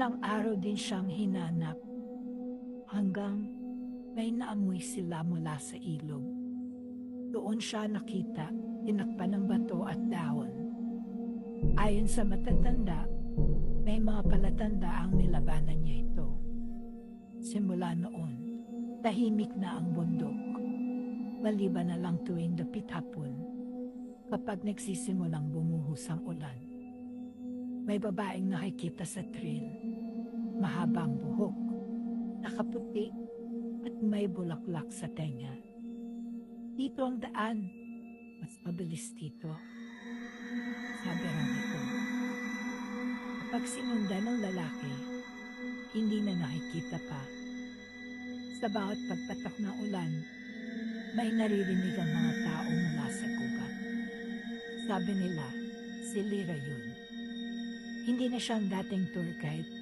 Ilang araw din siyang hinanap hanggang may naamoy sila mula sa ilog. Doon siya nakita, tinakpan ng bato at dahon. Ayon sa matatanda, may mga palatanda ang nilabanan niya ito. Simula noon, tahimik na ang bundok. Maliban na lang tuwing dapit hapon, kapag nagsisimulang bumuhos ang ulan. May babaeng nakikita sa trail, mahabang buhok, nakaputi at may bulaklak sa tenga. Dito ang daan, mas mabilis dito. Sabi raw nito. Kapag sinundan ng lalaki, hindi na nakikita pa. Sa bawat pagpatak ng ulan, may naririnig ang mga tao mula sa gubat. Sabi nila, si Lira yun. Hindi na siyang dating tour guide,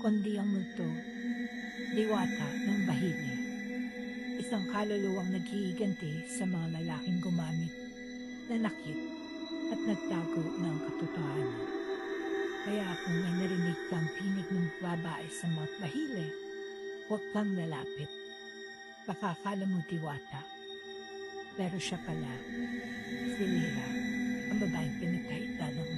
kundi ang multo, diwata ng bahili. Isang kaluluwang naghihiganti sa mga lalaking gumamit, nanakit at nagtago ng katotohanan. Kaya kung may narinig kang tinig ng babae sa mga bahili, huwag kang lalapit. Baka akala mo diwata. Pero siya pala, si Lira, ang babaeng pinagkaita ng.